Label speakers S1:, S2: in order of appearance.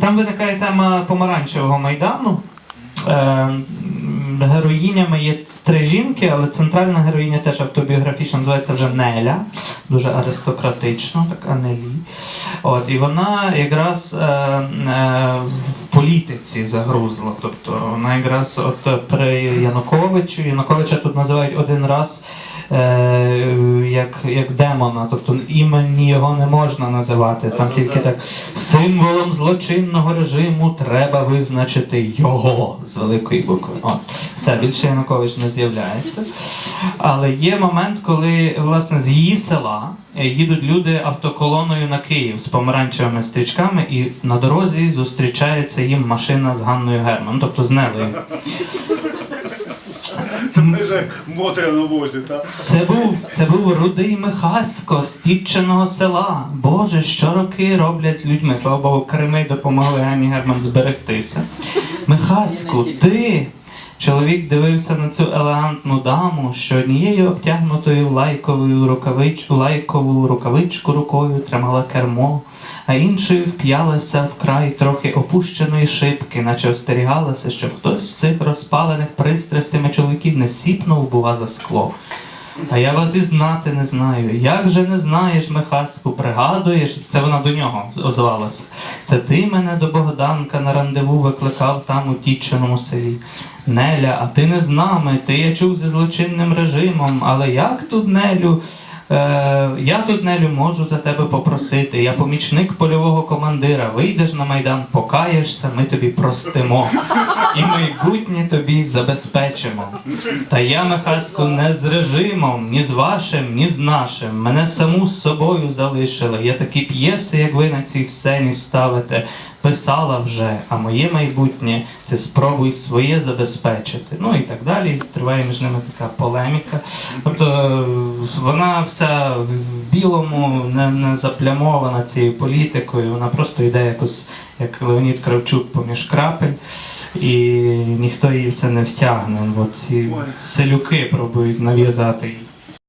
S1: там виникає тема помаранчевого майдану. Е, Героїнями є три жінки, але центральна героїня теж автобіографічна, називається вже Неля, дуже аристократично, така Нелі. От, і вона якраз е, е, в політиці загрузла. Тобто вона якраз от при Януковичу, Януковича тут називають один раз як, як демона, тобто імені його не можна називати. Там тільки так символом злочинного режиму треба визначити його з великої букви. От, все, більше Янукович не з'являється. Але є момент, коли власне з її села е, їдуть люди автоколоною на Київ з помаранчевими стрічками, і на дорозі зустрічається їм машина з Ганною Герман, тобто з Нелею.
S2: Це майже Мотря на возі, Та?
S1: Це був, це був рудий Михасько з Тітчиного села. Боже, що роки роблять з людьми. Слава Богу, Крими допомогли Ані Герман зберегтися. Михаську, ти. Чоловік дивився на цю елегантну даму, що однією обтягнутою лайковою рукавич, лайкову рукавичку рукою тримала кермо, а іншою вп'ялася в край трохи опущеної шибки, наче остерігалася, щоб хтось з цих розпалених пристрастями чоловіків не сіпнув, бува, за скло. А я вас і знати не знаю. Як же не знаєш, Михаську, пригадуєш? Це вона до нього озвалася. Це ти мене до Богданка на рандеву викликав там у тіченому селі. Неля, а ти не з нами, ти я чув зі злочинним режимом, але як тут Нелю? Е, я тут Нелю можу за тебе попросити. Я помічник польового командира. Вийдеш на майдан, покаєшся, ми тобі простимо. І майбутнє тобі забезпечимо. Та я, Михасько, не з режимом, ні з вашим, ні з нашим. Мене саму з собою залишили. Я такі п'єси, як ви на цій сцені ставите, писала вже, а моє майбутнє ти спробуй своє забезпечити. Ну і так далі. Триває між ними така полеміка. Тобто вона вся в білому, не, не заплямована цією політикою, вона просто йде якось, як Леонід Кравчук поміж крапель. І ніхто її в це не втягне, бо ці селюки пробують нав'язати їй.